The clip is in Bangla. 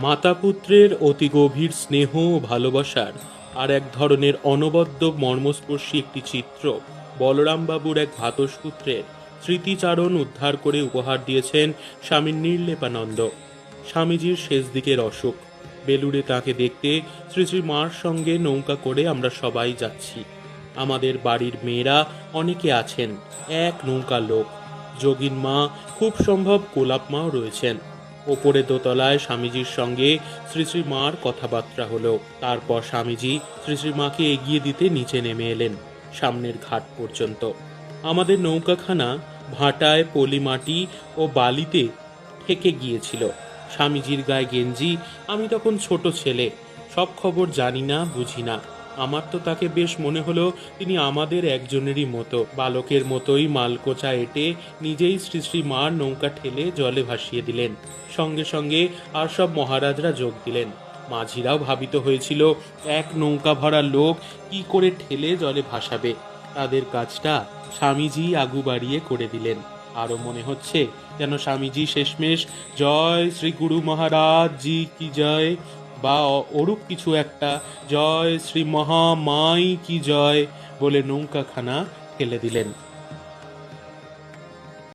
মাতা পুত্রের অতি গভীর স্নেহ ও ভালোবাসার আর এক ধরনের অনবদ্য মর্মস্পর্শী একটি চিত্র বলরামবাবুর এক ভাতসপুত্রের স্মৃতিচারণ উদ্ধার করে উপহার দিয়েছেন স্বামী নির্লেপানন্দ। স্বামীজির শেষ দিকের অসুখ বেলুড়ে তাকে দেখতে শ্রী শ্রী মার সঙ্গে নৌকা করে আমরা সবাই যাচ্ছি। আমাদের বাড়ির মেয়েরা অনেকে আছেন, এক নৌকা লোক। যোগিন মা, খুব সম্ভব গোলাপ মাও রয়েছেন। ওপরে দোতলায় স্বামীজির সঙ্গে শ্রী শ্রী মার কথাবার্তা হলো। তারপর স্বামীজি শ্রী শ্রী মাকে এগিয়ে দিতে নিচে নেমে এলেন, সামনের ঘাট পর্যন্ত। আমাদের নৌকাখানা ভাটায় পলি মাটি ও বালিতে ঠেকে গিয়েছিল। স্বামীজির গায়ে গেঞ্জি, আমি তখন ছোট ছেলে, সব খবর জানি না, বুঝি না। আমার তো তাকে বেশ মনে হলো তিনি আমাদের একজনেরই মতো। বালকের মতোই মালকোচা এঁটে নিজেই শ্রী শ্রী মার নৌকা ঠেলে জলে ভাসিয়ে দিলেন। সঙ্গে সঙ্গে আর সব মহারাজরা যোগ দিলেন। মাঝিরাও ভাবিত হয়েছিল, এক নৌকা ভরা লোক কি করে ঠেলে জলে ভাসাবে? তাদের কাজটা স্বামীজি আগু বাড়িয়ে করে দিলেন। আরও মনে হচ্ছে যেন স্বামীজি শেষমেশ, জয় শ্রী গুরু মহারাজ জি কি জয়। বা ওরূপ কিছু একটা। জয় শ্রী মহামাই কি জয় বলে নৌকাখানা ফেলে দিলেন।